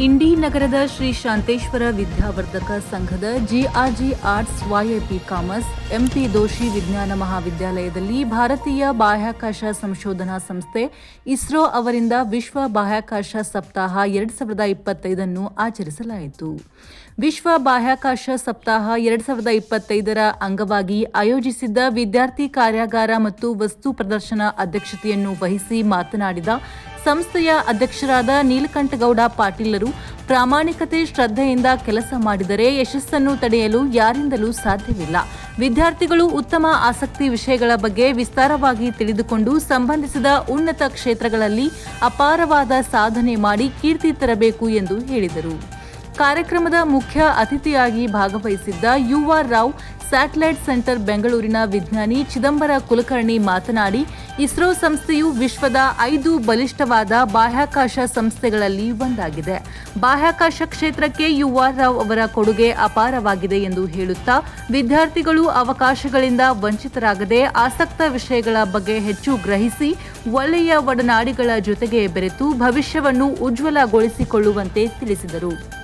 ನಗರದ ಶ್ರೀ ಶಾಂತೇಶ್ವರ ವಿದ್ಯಾವರ್ಧಕ ಸಂಘದ GRG arts YAP commerce MP Doshi ವಿಜ್ಞಾನ ಮಹಾವಿದ್ಯಾಲಯದಲ್ಲಿ ಭಾರತೀಯ ಬಾಹ್ಯಾಕಾಶ ಸಂಶೋಧನಾ ಸಂಸ್ಥೆ ಇಸ್ರೋ ಅವರಿಂದ ವಿಶ್ವ ಬಾಹ್ಯಾಕಾಶ ಸಪ್ತಾಹ ಎರಡು ಸಾವಿರದ ಇಪ್ಪತ್ತೈದನ್ನು ಆಚರಿಸಲಾಯಿತು. ವಿಶ್ವ ಬಾಹ್ಯಾಕಾಶ ಸಪ್ತಾಹ ಎರಡು ಸಾವಿರದ ಇಪ್ಪತ್ತೈದರ ಅಂಗವಾಗಿ ಆಯೋಜಿಸಿದ್ದ ವಿದ್ಯಾರ್ಥಿ ಕಾರ್ಯಾಗಾರ ಮತ್ತು ವಸ್ತು ಪ್ರದರ್ಶನ ಅಧ್ಯಕ್ಷತೆಯನ್ನು ವಹಿಸಿ ಮಾತನಾಡಿದ ಸಂಸ್ಥೆಯ ಅಧ್ಯಕ್ಷರಾದ ನೀಲಕಂಠಗೌಡ ಪಾಟೀಲರು ಪ್ರಾಮಾಣಿಕತೆ, ಶ್ರದ್ಧೆಯಿಂದ ಕೆಲಸ ಮಾಡಿದರೆ ಯಶಸ್ಸನ್ನು ತಡೆಯಲು ಯಾರಿಂದಲೂ ಸಾಧ್ಯವಿಲ್ಲ. ವಿದ್ಯಾರ್ಥಿಗಳು ಉತ್ತಮ ಆಸಕ್ತಿ ವಿಷಯಗಳ ಬಗ್ಗೆ ವಿಸ್ತಾರವಾಗಿ ತಿಳಿದುಕೊಂಡು ಸಂಬಂಧಿಸಿದ ಉನ್ನತ ಕ್ಷೇತ್ರಗಳಲ್ಲಿ ಅಪಾರವಾದ ಸಾಧನೆ ಮಾಡಿ ಕೀರ್ತಿ ತರಬೇಕು ಎಂದು ಹೇಳಿದರು. ಕಾರ್ಯಕ್ರಮದ ಮುಖ್ಯ ಅತಿಥಿಯಾಗಿ ಭಾಗವಹಿಸಿದ್ದ ಯುವ ರಾವ್ ಸ್ಯಾಟಲೈಟ್ ಸೆಂಟರ್ ಬೆಂಗಳೂರಿನ ವಿಜ್ಞಾನಿ ಚಿದಂಬರ ಕುಲಕರ್ಣಿ ಮಾತನಾಡಿ, ಇಸ್ರೋ ಸಂಸ್ಥೆಯು ವಿಶ್ವದ ಐದು ಬಲಿಷ್ಠವಾದ ಬಾಹ್ಯಾಕಾಶ ಸಂಸ್ಥೆಗಳಲ್ಲಿ ಒಂದಾಗಿದೆ. ಬಾಹ್ಯಾಕಾಶ ಕ್ಷೇತ್ರಕ್ಕೆ ಯುವ ರಾವ್ ಅವರ ಕೊಡುಗೆ ಅಪಾರವಾಗಿದೆ ಎಂದು ಹೇಳುತ್ತಾ, ವಿದ್ಯಾರ್ಥಿಗಳು ಅವಕಾಶಗಳಿಂದ ವಂಚಿತರಾಗದೆ ಆಸಕ್ತ ವಿಷಯಗಳ ಬಗ್ಗೆ ಹೆಚ್ಚು ಗ್ರಹಿಸಿ, ಒಳ್ಳೆಯ ಒಡನಾಡಿಗಳ ಜೊತೆಗೆ ಬೆರೆತು ಭವಿಷ್ಯವನ್ನು ಉಜ್ವಲಗೊಳಿಸಿಕೊಳ್ಳುವಂತೆ ತಿಳಿಸಿದರು.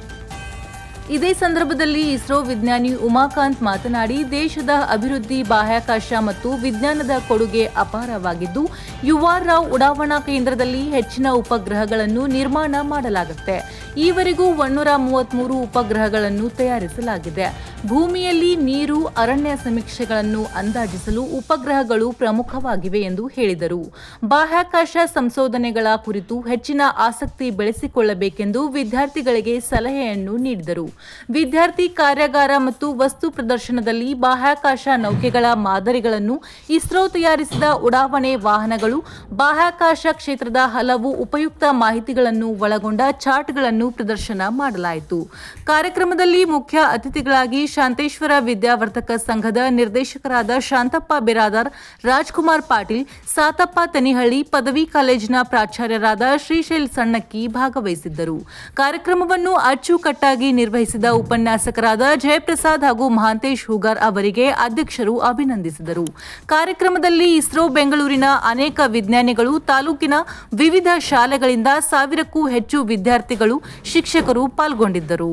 ಇದೇ ಸಂದರ್ಭದಲ್ಲಿ ಇಸ್ರೋ ವಿಜ್ಞಾನಿ ಉಮಾಕಾಂತ್ ಮಾತನಾಡಿ, ದೇಶದ ಅಭಿವೃದ್ಧಿ ಬಾಹ್ಯಾಕಾಶ ಮತ್ತು ವಿಜ್ಞಾನದ ಕೊಡುಗೆ ಅಪಾರವಾಗಿದ್ದು, ಯುವ ರಾವ್ ಉಡಾವಣಾ ಕೇಂದ್ರದಲ್ಲಿ ಹೆಚ್ಚಿನ ಉಪಗ್ರಹಗಳನ್ನು ನಿರ್ಮಾಣ ಮಾಡಲಾಗುತ್ತೆ. ಈವರೆಗೂ ಒನ್ನೂರ ಮೂವತ್ಮೂರು ಉಪಗ್ರಹಗಳನ್ನು ತಯಾರಿಸಲಾಗಿದೆ. ಭೂಮಿಯಲ್ಲಿ ನೀರು, ಅರಣ್ಯ ಸಮೀಕ್ಷೆಗಳನ್ನು ಅಂದಾಜಿಸಲು ಉಪಗ್ರಹಗಳು ಪ್ರಮುಖವಾಗಿವೆ ಎಂದು ಹೇಳಿದರು. ಬಾಹ್ಯಾಕಾಶ ಸಂಶೋಧನೆಗಳ ಕುರಿತು ಹೆಚ್ಚಿನ ಆಸಕ್ತಿ ಬೆಳೆಸಿಕೊಳ್ಳಬೇಕೆಂದು ವಿದ್ಯಾರ್ಥಿಗಳಿಗೆ ಸಲಹೆಯನ್ನು ನೀಡಿದರು. ವಿದ್ಯಾರ್ಥಿ ಕಾರ್ಯಾಗಾರ ಮತ್ತು ವಸ್ತು ಪ್ರದರ್ಶನದಲ್ಲಿ ಬಾಹ್ಯಾಕಾಶ ನೌಕೆಗಳ ಮಾದರಿಗಳನ್ನು ಇಸ್ರೋ ತಯಾರಿಸಿದ ಉಡಾವಣೆ ವಾಹನಗಳು, ಬಾಹ್ಯಾಕಾಶ ಕ್ಷೇತ್ರದ ಹಲವು ಉಪಯುಕ್ತ ಮಾಹಿತಿಗಳನ್ನು ಒಳಗೊಂಡ ಚಾರ್ಟ್ಗಳನ್ನು ಪ್ರದರ್ಶನ ಮಾಡಲಾಯಿತು. ಕಾರ್ಯಕ್ರಮದಲ್ಲಿ ಮುಖ್ಯ ಅತಿಥಿಗಳಾಗಿ ಶಾಂತೇಶ್ವರ ವಿದ್ಯಾವರ್ಧಕ ಸಂಘದ ನಿರ್ದೇಶಕರಾದ ಶಾಂತಪ್ಪ ಬಿರಾದಾರ್, ರಾಜ್ಕುಮಾರ್ ಪಾಟೀಲ್, ಸಾತಪ್ಪ ತನಿಹಳ್ಳಿ ಪದವಿ ಕಾಲೇಜಿನ ಪ್ರಾಚಾರ್ಯರಾದ ಶ್ರೀಶೈಲ್ ಸಣ್ಣಕ್ಕಿ ಭಾಗವಹಿಸಿದ್ದರು. ಕಾರ್ಯಕ್ರಮವನ್ನು ಅಚ್ಚುಕಟ್ಟಾಗಿ ನಿರ್ವಹಿಸಿದ ಉಪನ್ಯಾಸಕರಾದ ಜಯಪ್ರಸಾದ್ ಹಾಗೂ ಮಹಾಂತೇಶ್ ಹೂಗಾರ್ ಅವರಿಗೆ ಅಧ್ಯಕ್ಷರು ಅಭಿನಂದಿಸಿದರು. ಕಾರ್ಯಕ್ರಮದಲ್ಲಿ ಇಸ್ರೋ ಬೆಂಗಳೂರಿನ ಅನೇಕ ವಿಜ್ಞಾನಿಗಳು, ತಾಲೂಕಿನ ವಿವಿಧ ಶಾಲೆಗಳಿಂದ ಸಾವಿರಕ್ಕೂ ಹೆಚ್ಚು ವಿದ್ಯಾರ್ಥಿಗಳು ಶಿಕ್ಷಕರು ಪಾಲ್ಗೊಂಡಿದ್ದರು.